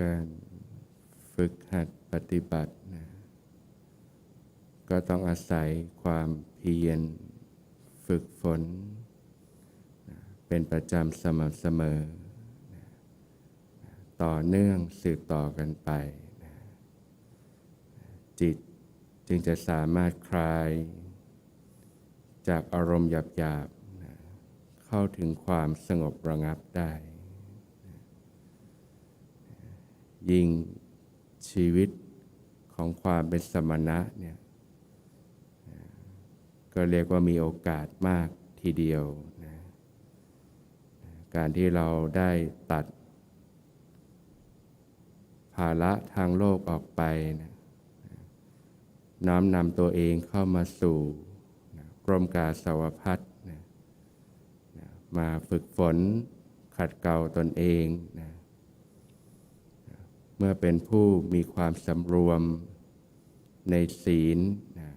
การฝึกหัดปฏิบัตินะก็ต้องอาศัยความเพียรฝึกฝนนะเป็นประจำสม่ำเสมอนะต่อเนื่องสืบต่อกันไปนะจิตจึงจะสามารถคลายจากอารมณ์หยาบๆนะเข้าถึงความสงบระงับได้ ยิ่งชีวิตของความเป็นสมณะเนี่ยก็เรียกว่ามีโอกาสมากทีเดียวนะการที่เราได้ตัด ภาระทางโลกออกไปนะน้อมนำตัวเองเข้ามาสู่นะกรมกาสาวพัฒน์นะนะมาฝึกฝนขัดเกลาตนเองนะ มื่อเป็นผู้มีความสำรวมในศีลนะ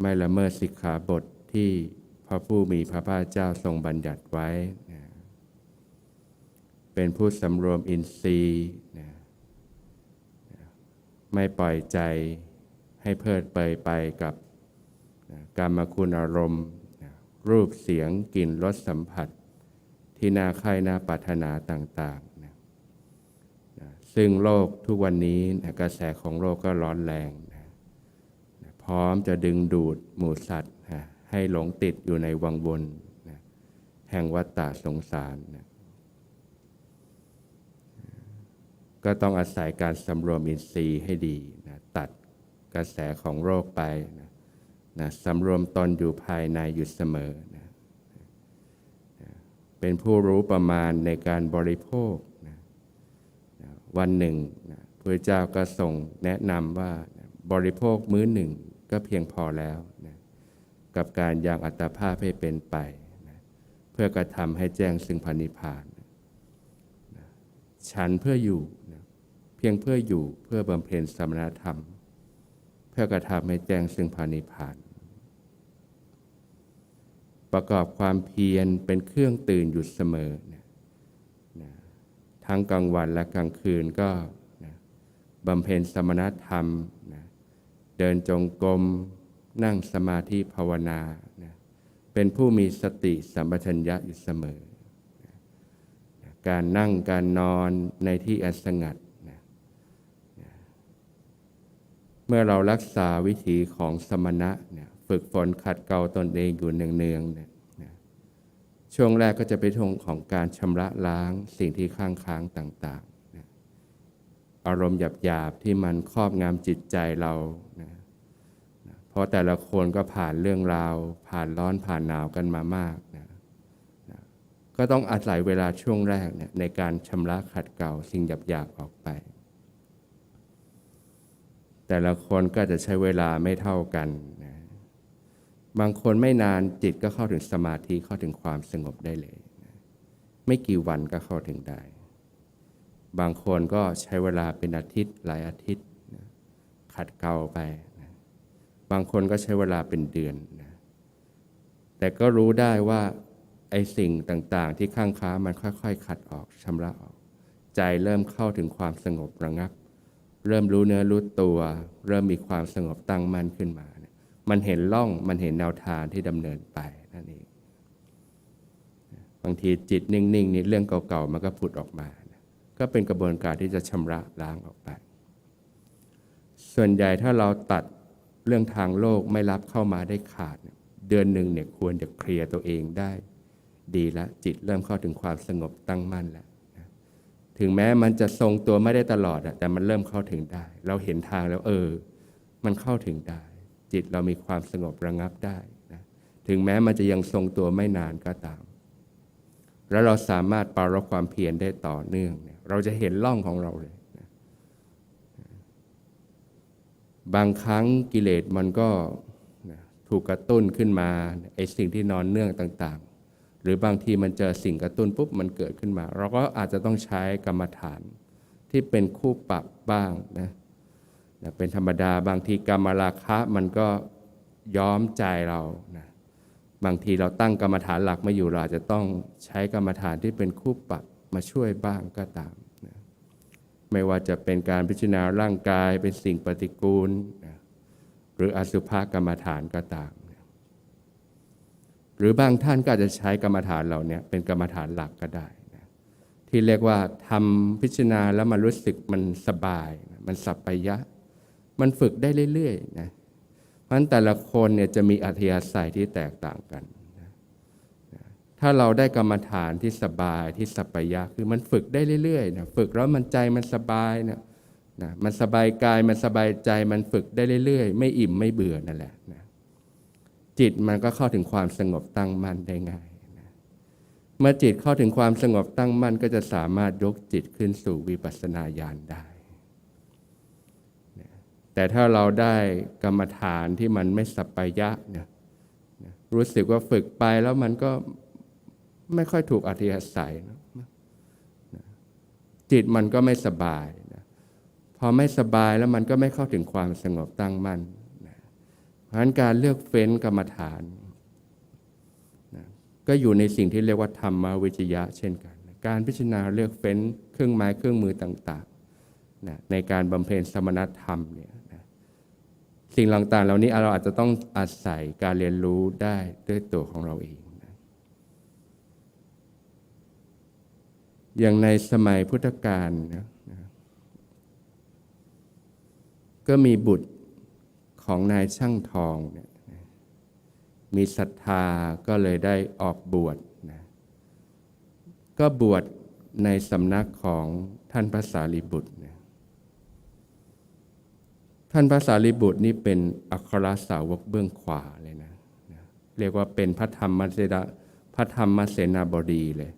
ไม่ละเมิดสิกขาบทที่พระผู้มีพระภาคเจ้าทรงบัญญัติไว้นะเป็นผู้สำรวมอินทรีย์นะไม่ปล่อยใจให้เพลิดเพลินไปกับนะกรรมคุณอารมณ์นะรูปเสียงกลิ่นรสสัมผัส ที่น่าใคร่น่าปรารถนาต่าง ซึ่งโลกทุกวันนี้นะกระแสของโลกก็ร้อนแรงนะพร้อมจะดึงดูดหมูสัตว์นะให้หลงติดอยู่ในวังวนนะแห่งวัฏฏะสงสารนะก็ต้องอาศัยการสำรวมอินทรีย์ให้ดีนะตัดกระแสของโรคไปนะนะสำรวมตนอยู่ภายในอยู่เสมอนะเป็นผู้รู้ประมาณในการบริโภค วันหนึ่งพระเจ้าก็ทรงแนะนำว่าบริโภคมื้อหนึ่งก็เพียงพอแล้วนะกับการยังอัตภาพให้เป็นไปนะเพื่อกระทำให้แจ้งซึ่งพันิพานนะฉันเพื่ออยู่นะเพียงเพื่ออยู่เพื่อบำเพ็ญสมณธรรม เพื่อกระทำให้แจ้งซึ่งพันิพาน ประกอบความเพียรเป็นเครื่องตื่นอยู่เสมอนะ ทั้งกลางวันและกลางคืนก็นะบำเพ็ญสมณธรรมนะเดินจงกรมนั่งสมาธิภาวนานะเป็นผู้มีสติสัมปชัญญะอยู่เสมอนะนะการนั่งการนอนในที่อันสงัดนะนะเมื่อเรารักษาวิถีของสมณะนี่ยฝึกฝนขัดเกลาตนเองอยู่เนืองๆเนี่ยนะ ช่วงแรกก็จะเป็นช่วงของการชำระล้างสิ่งที่ข้างค้างต่างๆนะอารมณ์หยาบๆที่มันครอบงำจิตใจเรานะนะเพราะแต่ละคนก็ผ่านเรื่องราว ผ่านร้อนผ่านหนาวกันมามากนะนะก็ต้องอาศัยเวลาช่วงแรกนี่ยในการชำระขัดเกลาสิ่งหยาบๆออกไป แต่ละคนก็จะใช้เวลาไม่เท่ากัน บางคนไม่นานจิตก็เข้าถึงสมาธิเข้าถึงความสงบได้เลย ไม่กี่วันก็เข้าถึงได้ บางคนก็ใช้เวลาเป็นอาทิตย์หลายอาทิตย์ขัดเกลาไปนบางคนก็ใช้เวลาเป็นเดือน แต่ก็รู้ได้ว่าไอ้สิ่งต่างๆ ที่ข้างค้ามันค่อยๆ ขัดออกชำระออก ใจเริ่มเข้าถึงความสงบระงับ เริ่มรู้เนื้อรู้ตัว เริ่มมีความสงบตั้งมั่นขึ้นมา มันเห็นล่องมันเห็นแนวทางที่ดำเนินไปนั่นเองบางทีจิตนิ่งๆนี่เรื่องเก่าๆมันก็ผุดออกมานะก็เป็นกระบวนการที่จะชำระล้างออกไป ส่วนใหญ่ถ้าเราตัดเรื่องทางโลกไม่รับเข้ามาได้ขาดเนี่ยเดือนหนึ่งเนี่ยควรจะเคลียร์ตัวเองได้ ดีละจิตเริ่มเข้าถึงความสงบตั้งมั่นแล้วถึงแม้มันจะทรงตัวไม่ได้ตลอดอะแต่มันเริ่มเข้าถึงได้ เราเห็นทางแล้วเออ มันเข้าถึงได้ จิตเรามีความสงบระงับได้นะถึงแม้มันจะยังทรงตัวไม่นานก็ตาม แล้วเราสามารถปรารบความเพียรได้ต่อเนื่องเนี่ยเราจะเห็นล่องของเราเลยนะบางครั้งกิเลสมันก็นะถูกกระตุ้นขึ้นมาไอ้สิ่งที่นอนเนื่องต่างๆ หรือบางทีมันเจอสิ่งกระตุ้นปุ๊บมันเกิดขึ้นมา เราก็อาจจะต้องใช้กรรมฐานที่เป็นคู่ปรับบ้างนะ นะเป็นธรรมดาบางทีกรรมราคะมันก็ย้อมใจเรานะบางทีเราตั้งกรรมฐานหลักไม่อยู่เราจะต้องใช้กรรมฐานที่เป็นคู่ปรับมาช่วยบ้างก็ตามนะไม่ว่าจะเป็นการพิจารณาร่างกายเป็นสิ่งปฏิกูลนะหรืออสุภกรรมฐานก็ตามนะหรือบางท่านก็อาจจะใช้กรรมฐานเหล่านี้เป็นกรรมฐานหลักก็ได้นะที่เรียกว่าทำพิจารณาแล้วมันรู้สึกมันสบายนะมันสัปปยะ มันฝึกได้เรื่อยๆนะเพราะฉะนั้นแต่ละคนเนี่ยจะมีอัธยาศัยที่แตกต่างกัน ถ้าเราได้กรรมฐานที่สบายที่สัปปายะคือมันฝึกได้เรื่อยๆนะฝึกแล้วมันใจมันสบายนะนะมันสบายกายมันสบายใจมันฝึกได้เรื่อยๆ ไม่อิ่มไม่เบื่อนั่นแหละนะจิตมันก็เข้าถึงความสงบตั้งมั่นได้ง่ายนะเมื่อจิตเข้าถึงความสงบตั้งมั่นก็จะสามารถยกจิตขึ้นสู่วิปัสสนาญาณได้ แต่ถ้าเราได้กรรมฐานที่มันไม่สัปปยะเนี่ยรู้สึกว่าฝึกไปแล้วมันก็ไม่ค่อยถูกอัธยาศัยนะจิตมันก็ไม่สบายนะพอไม่สบายแล้วมันก็ไม่เข้าถึงความสงบตั้งมั่นนะเพราะนั้นการเลือกเฟ้นกรรมฐานนะก็อยู่ในสิ่งที่เรียกว่าธรรมวิจยะเช่นกันนะการพิจารณาเลือกเฟ้นเครื่องไม้เครื่องมือต่างๆนะในการบำเพ็ญสมณธรรมเนี่ย สิ่งต่างๆ เหล่านี้เราอาจจะต้องอาศัยการเรียนรู้ได้ด้วยตัวของเราเอง อย่างในสมัยพุทธกาลนะก็มีบุตรของนายช่างทองเนี่ยมีศรัทธาก็เลยได้ออกบวชนะก็บวชในสำนักของท่านพระสารีบุตร ท่านพระสารีบุตรนี่เป็นอัครสาวกเบื้องขวาเลยนะ เรียกว่าเป็นพระธรรมเสนาพระธรรมเสนาบดีเลย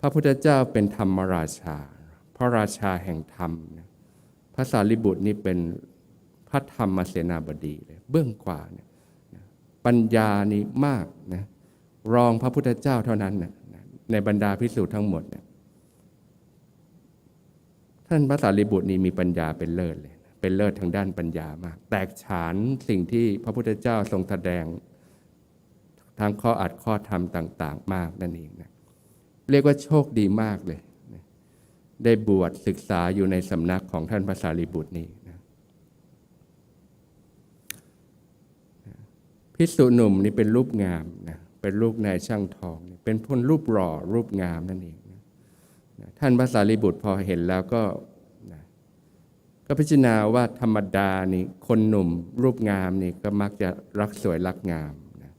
พระพุทธเจ้าเป็นธรรมราชา พระราชาแห่งธรรม พระสารีบุตรนี่เป็นพระธรรมเสนาบดีเลย เบื้องขวาเนี่ยปัญญานี่มากนะ รองพระพุทธเจ้าเท่านั้นนะในบรรดาพิสูจน์ทั้งหมดเนี่ยท่านพระสารีบุตรนี่มีปัญญาเป็นเลิศเลย เป็นเลิศทางด้านปัญญามาก แตกฉานสิ่งที่พระพุทธเจ้าทรงแสดงทางข้ออัดข้อธรรมต่าง ๆ มากนั่นเองนะเรียกว่าโชคดีมากเลยนะได้บวชศึกษาอยู่ในสำนักของท่านพระสารีบุตรนี่นะพิสุหนุ่มนี่เป็นรูปงามนะเป็นรูปนายช่างทองเป็นคนรูปหล่อรูปงามนั่นเองนะท่านพระสารีบุตรพอเห็นแล้วก็ ก็พิจารณาว่าธรรมดานี่คนหนุ่มรูปงามนี่ก็มักจะรักสวยรักงามนะ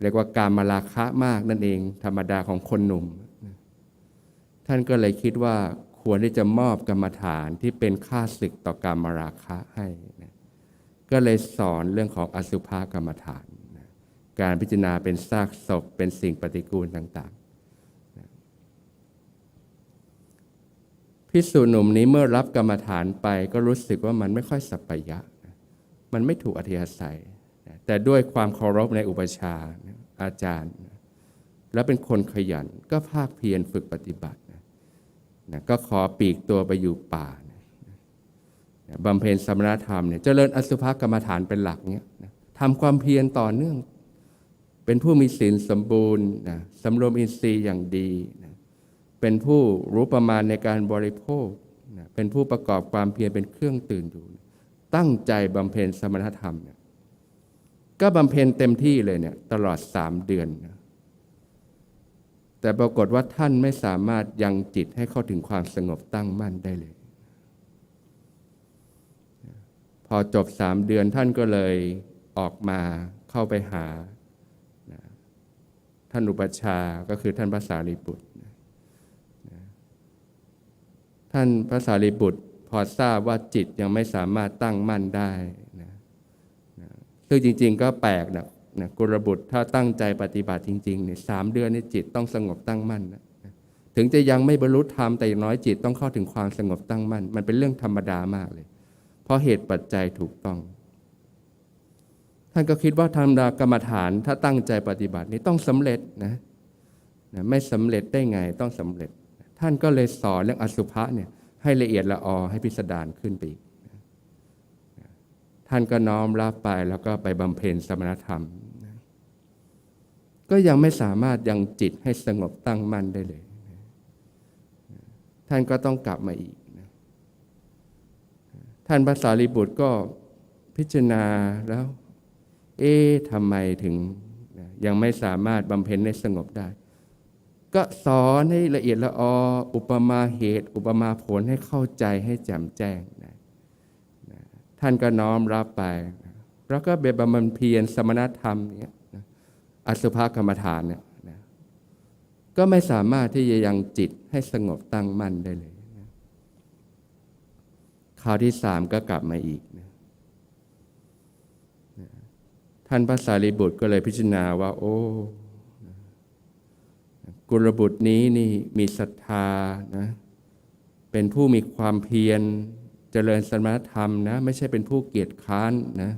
เรียกว่าการมาราคะมากนั่นเอง ธรรมดาของคนหนุ่ม ท่านก็เลยคิดว่าควรที่จะมอบกรรมฐานที่เป็นค่าศึกต่อการมาราคะให้นะก็เลยสอนเรื่องของอสุภกรรมฐานนะการพิจารณาเป็นซากศพเป็นสิ่งปฏิกูลต่าง พิสูจน์หนุ่มนี้เมื่อรับกรรมฐานไปก็รู้สึกว่ามันไม่ค่อยสัปยะ มันไม่ถูกอธิยาศัยนแต่ด้วยความเคารพในอุปชาอาจารย์ แล้วเป็นคนขยันก็ภาคเพียรฝึกปฏิบัตินะก็ขอปีกตัวไปอยู่ป่านะบำเพ็ญสมณธรรมเนี่ยเจริญอสุภกรรมฐานเป็นหลักเนี่ยนะทำความเพียรต่อเนื่อง เป็นผู้มีศีลสมบูรณ์นะสำรวมอินทรีย์อย่างดีนะ เป็นผู้รู้ประมาณในการบริโภค เป็นผู้ประกอบความเพียรเป็นเครื่องตื่นอยู่ ตั้งใจบำเพ็ญสมณธรรมเนี่ยก็บำเพ็ญเต็มที่เลยเนี่ยตลอดสามเดือนนะแต่ปรากฏว่าท่านไม่สามารถยังจิตให้เข้าถึงความสงบตั้งมั่นได้เลย พอจบสามเดือนท่านก็เลยออกมาเข้าไปหา ท่านอุปชาก็คือท่านพระสารีบุตร ท่านพระสารีบุตรพอทราบว่าจิตยังไม่สามารถตั้งมั่นได้นะนะซึ่งจริง ๆ ก็แปลกนะนะกุลบุตรถ้าตั้งใจปฏิบัติจริงๆเนี่ยสามเดือนนี่จิตต้องสงบตั้งมั่นนะถึงจะยังไม่บรรลุธรรมแต่อย่างน้อยจิตต้องเข้าถึงความสงบตั้งมั่น มันเป็นเรื่องธรรมดามากเลย เพราะเหตุปัจจัยถูกต้อง ท่านก็คิดว่าธรรมดากรรมฐานถ้าตั้งใจปฏิบัตินี่ต้องสำเร็จนะนะไม่สำเร็จได้ไงต้องสำเร็จ ท่านก็เลยสอนเรื่องอสุภะเนี่ยให้ละเอียดละออให้พิสดารขึ้นไปอีกท่านก็น้อมรับไปแล้วก็ไปบำเพ็ญสมณธรรม ก็ยังไม่สามารถยังจิตให้สงบตั้งมั่นได้เลย ท่านก็ต้องกลับมาอีก ท่านภาษาลิบุตรก็พิจารณาแล้ว เอ๊ะทำไมถึงยังไม่สามารถบำเพ็ญในสงบได้ ก็สอนให้ละเอียดละอออุปมาเหตุ อุปมาผลให้เข้าใจให้แจ่มแจ้งนะนะท่านก็น้อมรับไปนะแล้วก็เบบำเพ็ญเพียรสมณธรรมเนี่ยนะอสุภกรรมฐานเนี่ยนะก็ไม่สามารถที่จะยังจิตให้สงบตั้งมั่นได้เลยนะคราวที่สามก็กลับมาอีกนะท่านพระสารีบุตรก็เลยพิจารณาว่า โอ้ กุลบุตรนี้นี่มีศรัทธานะเป็นผู้มีความเพียรเจริญสมณธรรมนะไม่ใช่เป็นผู้เกียจค้านนะ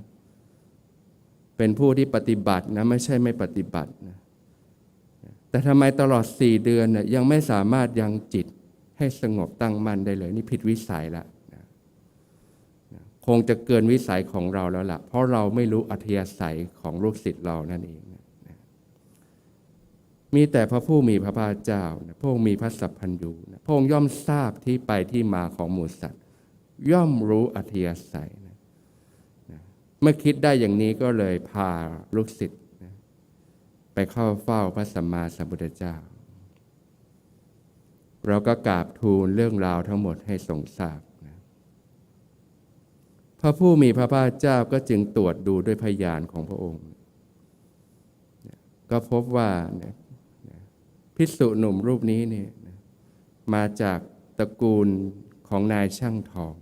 เป็นผู้ที่ปฏิบัตินะไม่ใช่ไม่ปฏิบัตินะแต่ทำไมตลอดสี่เดือนน่ยยังไม่สามารถยังจิตให้สงบตั้งมั่นได้เลย นี่ผิดวิสัยละนะคงจะเกินวิสัยของเราแล้วล่ะ เพราะเราไม่รู้อัธยาศัยของลูกศิษย์เรานั่นเอง มีแต่พระผู้มีพระภาคเจ้านะพระองค์มีพระสัพพัญญูนะพระองค์ย่อมทราบที่ไปที่มาของหมูสัตว์ ย่อมรู้อัธยาศัยนะนะเมื่อคิดได้อย่างนี้ก็เลยพาลูกศิษย์ไปเข้าเฝ้าพระสัมมาสัมพุทธเจ้า เราก็กราบทูลเรื่องราวทั้งหมดให้ทรงทราบนะพระผู้มีพระภาคเจ้าก็จึงตรวจดูด้วยพยานของพระองค์ ก็พบว่า เนี่ยพิสุหนุ่มรูปนี้เนี่ยมาจากตระกูลของนายช่างทอง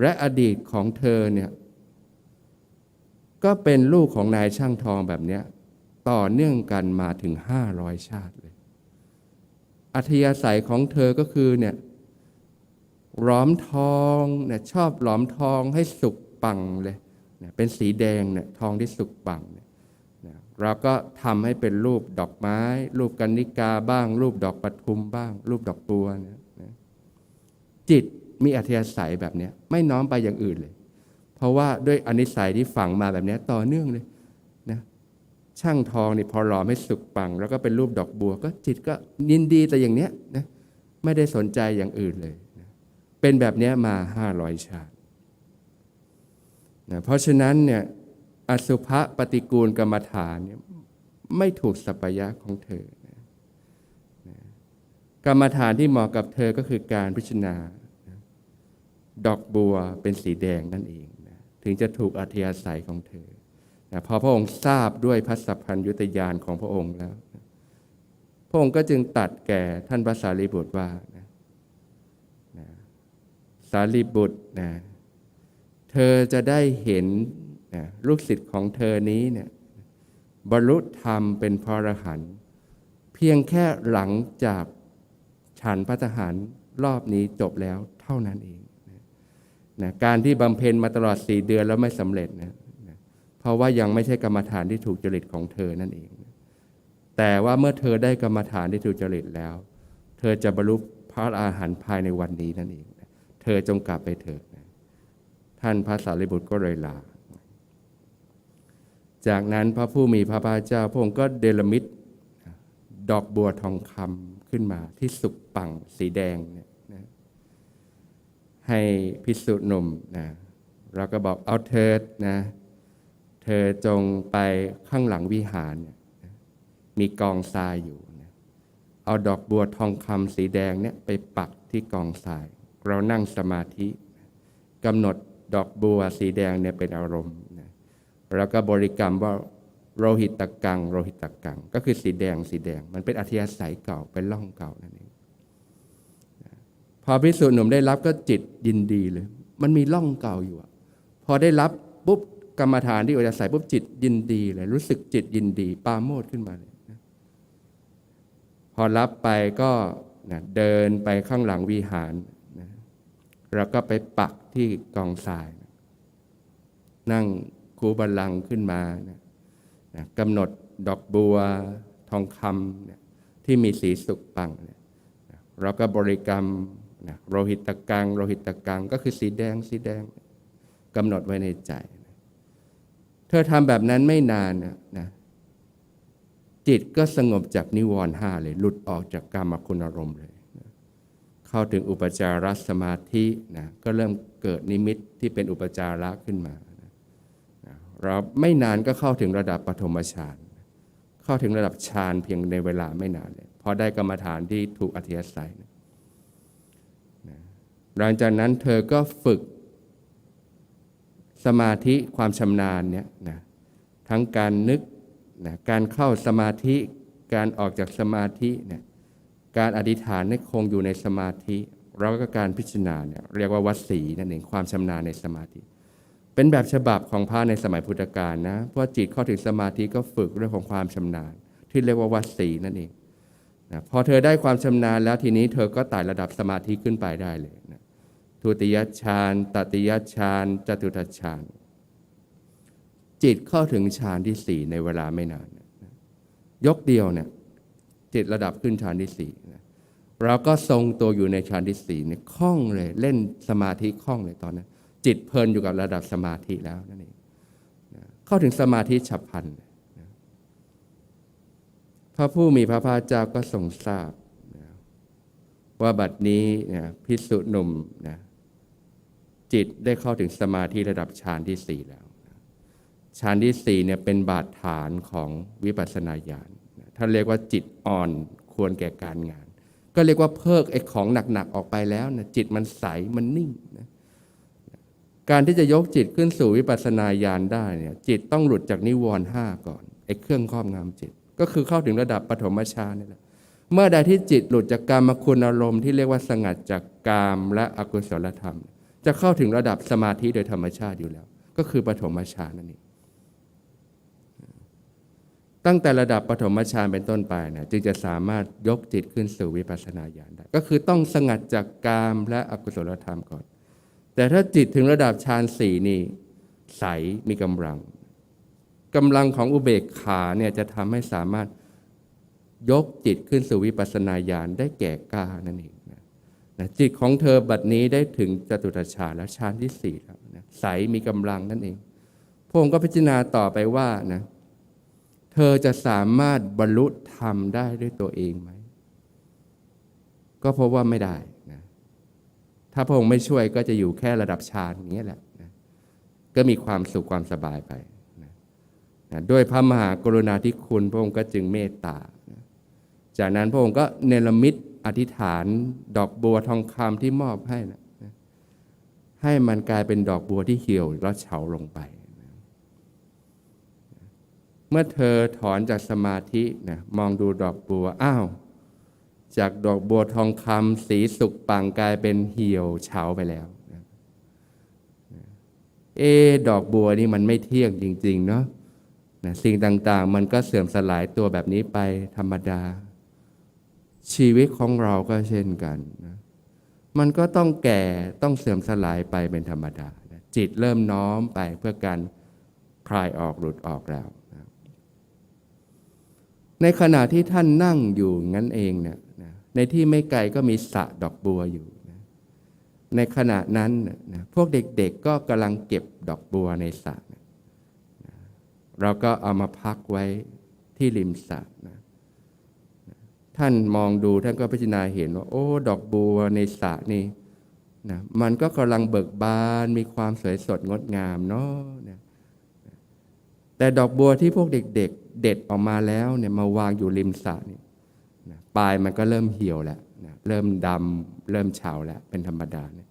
และอดีตของเธอเนี่ยก็เป็นลูกของนายช่างทองแบบนี้ต่อเนื่องกันมาถึงห้าร้อยชาติเลย อัธยาศัยของเธอก็คือเนี่ยหลอมทองเนี่ยชอบหลอมทองให้สุกปังเลย เป็นสีแดงเนี่ยทองที่สุกปังเนี่ย เราก็ทำให้เป็นรูปดอกไม้ รูปกันนิกาบ้าง รูปดอกปทุมบ้าง รูปดอกบัวเนี่ยนะจิตมีอัธยาศัยแบบนี้ไม่น้อมไปอย่างอื่นเลย เพราะว่าด้วยอนิสัยที่ฝังมาแบบนี้ต่อเนื่องเลยนะช่างทองนี่พอหล่อไม่สุกปัง แล้วก็เป็นรูปดอกบัว ก็จิตก็ยินดีแต่อย่างเนี้ยนะไม่ได้สนใจอย่างอื่นเลยนะเป็นแบบนี้มาห้าร้อยชาตินะเพราะฉะนั้นเนี่ย อสุภะปฏิกูลกรรมฐานเนี่ยไม่ถูกสัพยะของเธอนะนะกรรมฐานที่เหมาะกับเธอก็คือการพิจารณา ดอกบัวเป็นสีแดงนั่นเองนะถึงจะถูกอัธยาศัยของเธอนะพอพระองค์ทราบด้วยพระสัพพัญยุตยานของพระองค์แล้วนะพระองค์ก็จึงตัดแก่ท่านพระสารีบุตรว่านะนะสารีบุตรนะเธอจะได้เห็น นะลูกศิษย์ของเธอนี้เนี่ยบรรลุธรรมเป็นพระอรหันต์เพียงแค่หลังจากฉันพระทหารรอบนี้จบแล้วเท่านั้นเองนะการที่บำเพ็ญมาตลอดสี่เดือนแล้วไม่สำเร็จนะนะเพราะว่ายังไม่ใช่กรรมฐานที่ถูกจริตของเธอนั่นเองนะแต่ว่าเมื่อเธอได้กรรมฐานที่ถูกจริตแล้ว เธอจะบรรลุพระอาหารภายในวันนี้นั่นเองนะเธอจงกลับไปเถิดนะท่านพระสารีบุตรก็เลยลา จากนั้นพระผู้มีพระภาคเจ้าพระองค์ก็เดลมิตดอกบัวทองคำขึ้นมาที่สุกปังสีแดงเนี่ยนะให้พิสุหนุ่มนะเราก็บอกเอาเธอนะเธอจงไปข้างหลังวิหารเนี่ยมีกองทรายอยู่นะเอาดอกบัวทองคำสีแดงเนี่ยไปปักที่กองทราย เรานั่งสมาธิกำหนดดอกบัวสีแดงเนี่ยเป็นอารมณ์ แล้วก็บริกรรมว่าโรหิตตะกัง โรหิตตะกัง ก็คือสีแดงสีแดง มันเป็นอัธยาศัยเก่าเป็นล่องเก่านั่นเองพอพิสูจน์หนุ่มได้รับก็จิตยินดีเลย มันมีร่องเก่าอยู่พอได้รับปุ๊บกรรมฐานที่อาศัยปุ๊บจิตยินดีเลย รู้สึกจิตยินดี ปาโมดขึ้นมาเลยพอรับไปก็นะเดินไปข้างหลังวิหารนะแล้วก็ไปปักที่กองทราย นั่ง คูบัลลังขึ้นมานะนะกำหนดดอกบัวทองคำนะที่มีสีสุกปังนะเราก็บริกรรมนะโรหิตตะกัง โรหิตตะกังก็คือสีแดงสีแดงกำหนดไว้ในใจนะเธอทำแบบนั้นไม่นานนะนะจิตก็สงบจากนิวรณ์ห้าเลย หลุดออกจากกรรมคุณอารมณ์เลยนะเข้าถึงอุปจารสมาธินะก็เริ่มเกิดนิมิตที่เป็นอุปจาระขึ้นมา เราไม่นานก็เข้าถึงระดับปฐมฌานเข้าถึงระดับฌานเพียงในเวลาไม่นานเลยพอได้กรรมฐานที่ถูกอธิยศัยนะหลังจากนั้นเธอก็ฝึกสมาธิความชำนาญเนี่ยนะทั้งการนึกนะการเข้าสมาธิการออกจากสมาธิเนี่ยการอธิษฐานให้คงอยู่ในสมาธิ แล้วก็การพิจารณาเนี่ยเรียกว่าวัดสีนั่นเองความชำนาญในสมาธิ เป็นแบบฉบับของพระในสมัยพุทธกาลนะเพราะจิตเข้าถึงสมาธิก็ฝึกเรื่องของความชำนาญ ที่เรียกว่าวัดสีนั่นเองนะพอเธอได้ความชำนาญแล้วทีนี้เธอก็ไต่ระดับสมาธิขึ้นไปได้เลยนะทุติยฌานตติยฌานจตุตฌานจิตเข้าถึงฌานที่สี่ในเวลาไม่นานนะยกเดียวเนี่ยจิตระดับขึ้นฌานที่สี่นะเราก็ทรงตัวอยู่ในฌานที่สี่เนี่ยคล่องเลยเล่นสมาธิคล่องเลยตอนนั้น จิตเพลินอยู่กับระดับสมาธิแล้วนั่นเองเข้าถึงสมาธิฉับพลันพระผู้มีพระภาคเจ้าก็ทรงทราบว่าบัดนี้นะพิสุหนุ่มนะจิตได้เข้าถึงสมาธิระดับฌานที่สี่แล้วฌานที่สี่เนี่ยเป็นบาดฐานของวิปัสสนาญาณท่านเรียกว่าจิตอ่อนควรแก่การงาน ก็เรียกว่าเพิกไอ้ของหนักๆออกไปแล้วนะจิตมันใสมันนิ่งนะ การที่จะยกจิตขึ้นสู่วิปัสสนาญาณได้เนี่ยจิตต้องหลุดจากนิวรณ์ห้าก่อนไอ้เครื่องครอบงำจิต ก็คือเข้าถึงระดับปฐมฌานนี่แหละเมื่อใดที่จิตหลุดจากกามคุณอารมณ์ที่เรียกว่าสงัดจากกามและอกุศลธรรม จะเข้าถึงระดับสมาธิโดยธรรมชาติอยู่แล้ว ก็คือปฐมฌานนั่นเองตั้งแต่ระดับปฐมฌานเป็นต้นไปนะจึงจะสามารถยกจิตขึ้นสู่วิปัสสนาญาณได้ ก็คือต้องสงัดจากกามและอกุศลธรรมก่อน แต่ถ้าจิตถึงระดับฌานสี่นี่ใสมีกำลังกำลังของอุเบกขาเนี่ยจะทำให้สามารถยกจิตขึ้นสู่วิปัสสนาญาณได้แก่กล้านั่นเองนะนะจิตของเธอบัดนี้ได้ถึงจตุตฌานและฌานที่สี่แล้วนะใสมีกำลังนั่นเองพระองค์ก็พิจารณาต่อไปว่านะเธอจะสามารถบรรลุธรรมได้ด้วยตัวเองไหม ก็เพราะว่าไม่ได้ ถ้าพระองค์ไม่ช่วยก็จะอยู่แค่ระดับฌานอย่างนี้ยแหละนะก็มีความสุขความสบายไปนะนะด้วยพระมหากรุณาธิคุณพระองค์ก็จึงเมตตานะจากนั้นพระองค์ก็เนรมิตอธิษฐานดอกบัวทองคำที่มอบให้นะนะให้มันกลายเป็นดอกบัวที่เหี่ยวแล้วเฉาลงไปเมื่อเธอถอนจากสมาธินะมองดูดอกบัวอ้าว จากดอกบัวทองคำสีสุกปังกลายเป็นเหี่ยวเฉาไปแล้วเอ ดอกบัวนี่มันไม่เที่ยงจริง ๆ เนาะนะสิ่งต่างๆ มันก็เสื่อมสลายตัวแบบนี้ไปธรรมดา ชีวิตของเราก็เช่นกันนะมันก็ต้องแก่ต้องเสื่อมสลายไปเป็นธรรมดานะจิตเริ่มน้อมไปเพื่อการคลายออกหลุดออกแล้วนะในขณะที่ท่านนั่งอยู่งั้นเองเนี่ย ในที่ไม่ไกลก็มีสระดอกบัวอยู่นะในขณะนั้นนะพวกเด็กๆก็กำลังเก็บดอกบัวในสระนะนะเราก็เอามาพักไว้ที่ริมสระนะนะท่านมองดูท่านก็พิจารณาเห็นว่า โอ้ ดอกบัวในสระนี่นะมันก็กำลังเบิกบานมีความสวยสดงดงามเนาะนะแต่ดอกบัวที่พวกเด็ก ๆ เด็ดออกมาแล้วเนี่ยมาวางอยู่ริมสระนี่นะ ปลายมันก็เริ่มเหี่ยวแล้วนะเริ่มดำเริ่มเฉาแล้วเป็นธรรมดานะ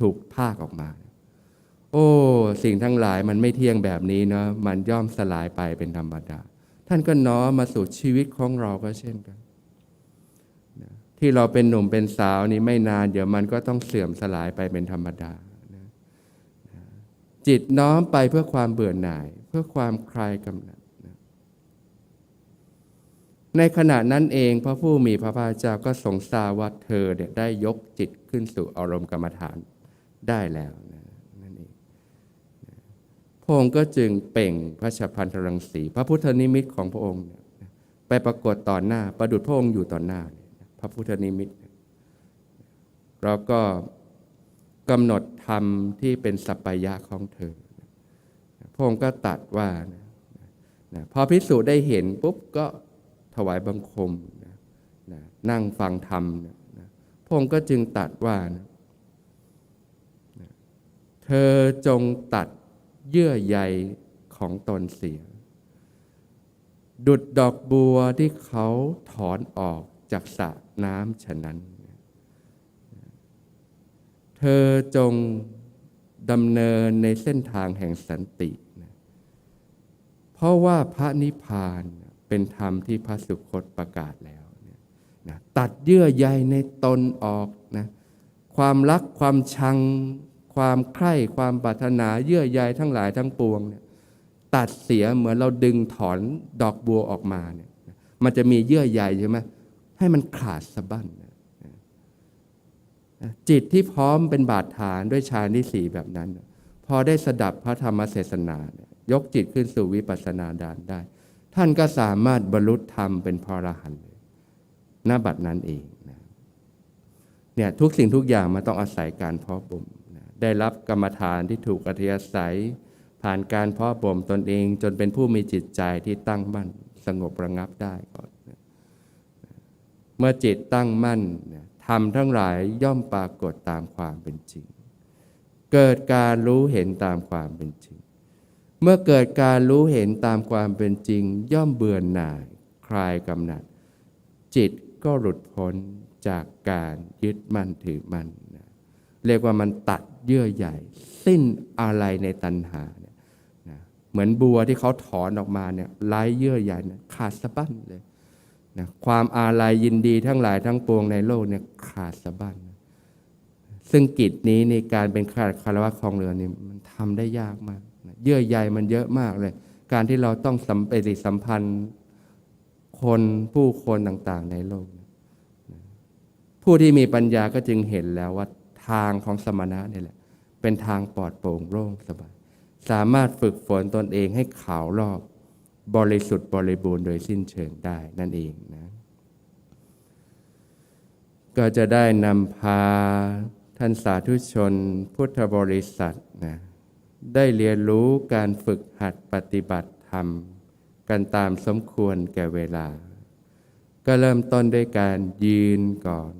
ถูกภาคออกมา โอ้ สิ่งทั้งหลายมันไม่เที่ยงแบบนี้เนาะมันย่อมสลายไปเป็นธรรมดา ท่านก็น้อมมาสู่ชีวิตของเราก็เช่นกันนะที่เราเป็นหนุ่มเป็นสาวนี่ไม่นาน เดี๋ยวมันก็ต้องเสื่อมสลายไปเป็นธรรมดานะจิตน้อมไปเพื่อความเบื่อหน่าย เพื่อความคลายกำหนัด ในขณะนั้นเองพระผู้มีพระภาคเจ้าก็ทรงทราบว่าเธอเนี่ยได้ยกจิตขึ้นสู่อารมณ์กรรมฐานได้แล้วนั่นเองพระองค์ก็จึงเป่งพระชพันธรังสี พระพุทธนิมิตของพระองค์ ไปปรากฏต่อหน้า ประดุจพระองค์อยู่ต่อหน้า พระพุทธนิมิต เราก็กำหนดธรรมที่เป็นสัปปายะของเธอ พระองค์ก็ตัดว่านะพอพิสูจน์ได้เห็นปุ๊บก็ ถวายบังคมนะนะนั่งฟังธรรมนะนะพระองค์ก็จึงตัดว่านะเธอจงตัดเยื่อใยของตนเสีย ดุดดอกบัวที่เขาถอนออกจากสระน้ำฉะนั้น เธอจงดำเนินในเส้นทางแห่งสันตินะเพราะว่าพระนิพพานเเป็นธรรมที่พระสุคตประกาศแล้วเนี่ยนะตัดเยื่อใยในตนออกนะความรักความชัง ความใคร่ความปรารถนาเยื่อใยทั้งหลายทั้งปวงเนี่ยตัดเสียเหมือนเราดึงถอนดอกบัวออกมาเนี่ยมันจะมีเยื่อใยใช่ไหมให้มันขาดสะบั้นจิตที่พร้อมเป็นบาดฐานด้วยฌานที่สี่แบบนั้น พอได้สดับพระธรรมเทศนาเนี่ยยกจิตขึ้นสู่วิปัสสนาญาณได้ ท่านก็สามารถบรรลุธรรมเป็นพระอรหันต์เลยหน้าบัดนั้นเองนะเนี่ยทุกสิ่งทุกอย่างมันต้องอาศัยการเพาะบ่มนะได้รับกรรมฐานที่ถูกอัธยาศัย ผ่านการเพาะบ่มตนเอง จนเป็นผู้มีจิตใจที่ตั้งมั่นสงบระงับได้ก่อนนะเมื่อจิตตั้งมั่นนะธรรมทั้งหลายย่อมปรากฏตามความเป็นจริง เกิดการรู้เห็นตามความเป็นจริง เมื่อเกิดการรู้เห็นตามความเป็นจริง ย่อมเบื่อหน่าย คลายกำหนัด จิตก็หลุดพ้นจากการยึดมั่นถือมั่นนะเรียกว่ามันตัดเยื่อใหญ่ สิ้นอะไรในตัณหาเนี่ยนะเหมือนบัวที่เขาถอนออกมาเนี่ยไร้เยื่อใหญ่เนี่ยขาดสะบั้นเลยนะความอาลัยยินดีทั้งหลายทั้งปวงในโลกเนี่ยขาดสะบั้นนะซึ่งกิจนี้ในการเป็นข้าคารวะครองเรือนี่มันทำได้ยากมาก เยื่อใยมันเยอะมากเลย การที่เราต้องสัมปฏิสัมพันธ์คนผู้คนต่างๆ ในโลก ผู้ที่มีปัญญาก็จึงเห็นแล้วว่าทางของสมณะนี่แหละ เป็นทางปลอดโปร่งโล่งสบายสามารถฝึกฝนตนเองให้ขาวรอบบริสุทธิ์บริบูรณ์โดยสิ้นเชิงได้นั่นเองนะก็จะได้นำพาท่านสาธุชนพุทธบริษัทนะ ได้เรียนรู้การฝึกหัดปฏิบัติธรรม กันตามสมควรแก่เวลา ก็เริ่มต้นด้วยการยืนก่อน